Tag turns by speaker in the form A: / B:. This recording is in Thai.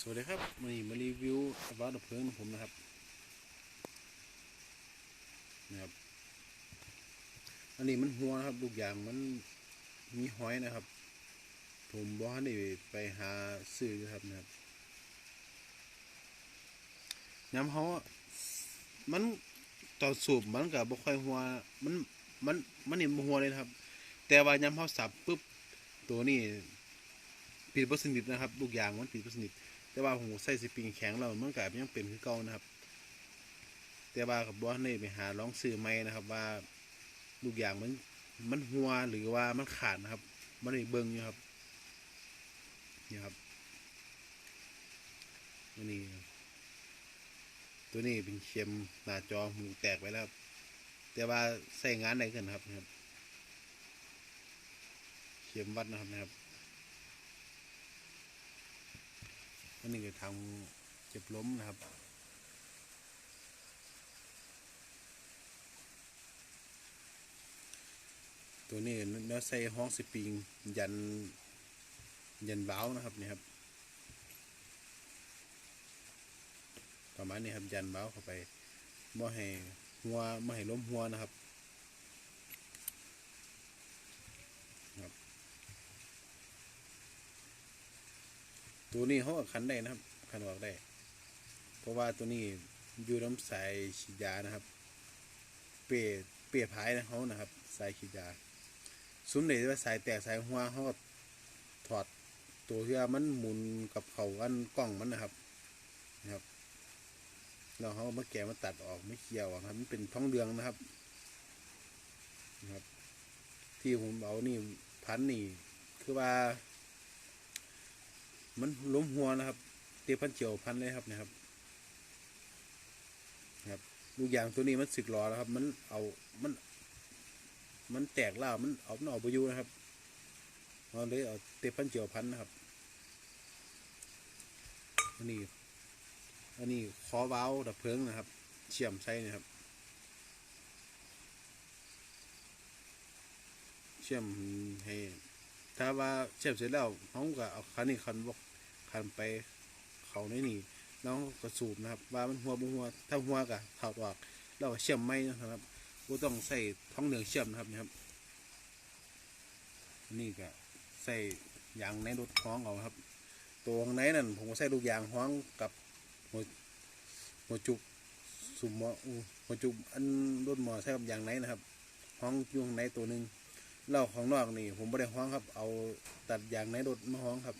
A: สวัสดีครับวันนี้มารีวิวบ้านดับเพลิงของผมนะครับนะครับ อันนี้มันหัวนะครับลูกยางมันมีหอยนะครับ ผมบอกให้ไปหาซื้อครับนะครับย้ำเขามันตอนสูบมันกับบ่ค่อยหัวมันมันมันนี่บ่หัวเลยนะครับ แต่ว่าย้ำเขาสับปุ๊บตัวนี้ปิดบ่สนิทนะครับลูกยางมันปิดบ่สนิท แต่ว่าผมใส่สปริงแข็งแล้วมันก็ยังเป็นคือเก่านะครับ แต่ว่ากับบอสนี่ไปหาลองซื้อไหมนะครับ ว่าลูกอย่างมันมันหัวหรือว่ามันขาดนะครับ มันได้เบิ้งอยู่ครับนี่ครับอันนี้ตัวนี้เป็นเข็มหน้าจอหมูแตกไปแล้วแต่ว่าใส่งานได้กันครับนะครับ เข็มวัดนะครับนะครับ อันนี้ก็ทำเจ็บล้มนะครับตัวนี้เนื้อใส่ห้องสปริงยัน ยันเบ้านะครับนี่ครับประมาณนี้ครับยันเบ้าเข้าไปไม่ให้หัวไม่ให้ล้มหัวนะครับ ตัวนี้เขาก็คันได้นะครับคันออกได้ เพราะว่าตัวนี้อยู่น้ำสายฉีดยานะครับ เปรเปรพายนะเขานะครับ สายฉีดยาซุ้มไหนว่าสายแตกสายหัวเขาถอดตัวที่มันหมุนกับเขาอันกล้องมันนะครับนะครับแล้วเขามาแกะมาตัดออกไม่เกี่ยวครับมันเป็นท้องเดืองนะครับนะครับ ที่ผมเอานี่พันนี่คือว่า มันล้มหัวนะครับ เตียพันเจียวพันเลยครับนะครับนะครับลูกยางตัวนี้มันสึกหรอแล้วครับ มันเอามัน มันแตกล่ามันเอามันออกไปอยู่นะครับเราเลยเอาเตียพันเจียวพันนะครับอันนี้อันนี้คอเว้าวดับเพลิงนะครับเชื่อมใส่นะครับเชื่อมให้ถ้าว่าเชื่อมเสร็จแล้วเขาก็เอาคันนี้คันบอก คันไปเขาในนี่แล้วเขาก็สูบนะครับ ว่ามันหัวบ่หัวถ้าหัวก็ถอดออกแล้วก็เชื่อมไม่นะครับก็ต้องใส่ท้องเหลืองเชื่อมนะครับนะครับ นี่ก็ใส่ยางในรถห้องเอาครับ ตัวข้างในนั่นผมก็ใส่ลูกยางห้องกับหัวหัวจุกสุ่มหมอหัวจุกอันรถหมอใส่กับยางในนะครับห้องยู่งในตัวหนึ่งเล้าของนอกนี่ ผมไม่ได้ห้องครับ เอาตัดยางในรถมาห้องครับ